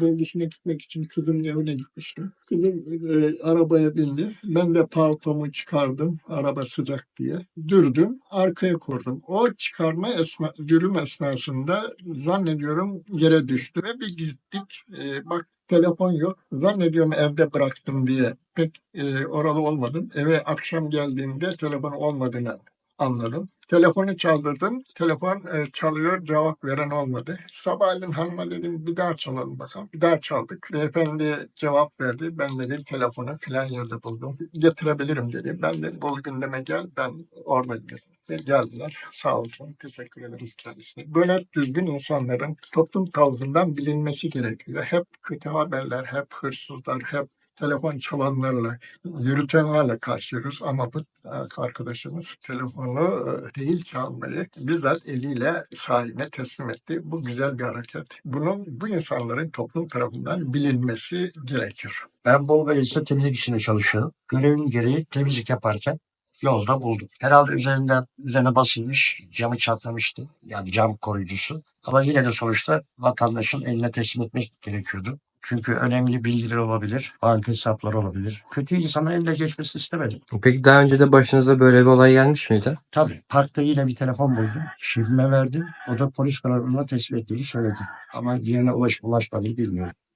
dışına gitmek için kızımın evine gitmiştim. Kızım e, arabaya bindi. Ben de paltomu çıkardım araba sıcak diye. Dürdüm, arkaya kurdum. O çıkarma esna, dürüm esnasında zannediyorum yere düştü ve bir gittik. E, bak telefon yok. Zannediyorum evde bıraktım diye. Pek e, oralı olmadım. Eve akşam geldiğimde telefon olmadığını anladım. Telefonu çaldırdım. Telefon e, çalıyor, cevap veren olmadı. Sabahleyin hanıma dedim bir daha çalalım bakalım. Bir daha çaldık. Beyefendi cevap verdi. Ben dedim telefonu filan yerde buldum. Getirebilirim dedi. Ben de bol gündeme gel ben oradayım dedim. Ve geldiler. Sağ olsun. Teşekkür ederiz kendisine. Böyle düzgün insanların toplum tarafından bilinmesi gerekiyor. Hep kötü haberler, hep hırsızlar, hep telefon çalanlarla, yürütenlerle karşılıyoruz ama bu e, arkadaşımız telefonu e, değil çalmayı bizzat eliyle sahibine teslim etti. Bu güzel bir hareket. Bunun bu insanların toplum tarafından bilinmesi gerekiyor. Ben Bolu Belediyesi'nde temizlik işinde çalışıyorum. Görevim gereği temizlik yaparken yolda buldum. Herhalde üzerinden üzerine basılmış, camı çatlamıştı. Yani cam koruyucusu. Ama yine de sonuçta vatandaşın eline teslim etmek gerekiyordu. Çünkü önemli bilgiler olabilir, banka hesapları olabilir. Kötü insanın eline geçmesini istemedim. Peki daha önce de başınıza böyle bir olay gelmiş miydi? Tabii parkta yine bir telefon buldum. Şifreme verdim. O da polis kanalına teslim ettiğini söyledi. Ama diğerine ulaşıp ulaşmadığını bilmiyorum.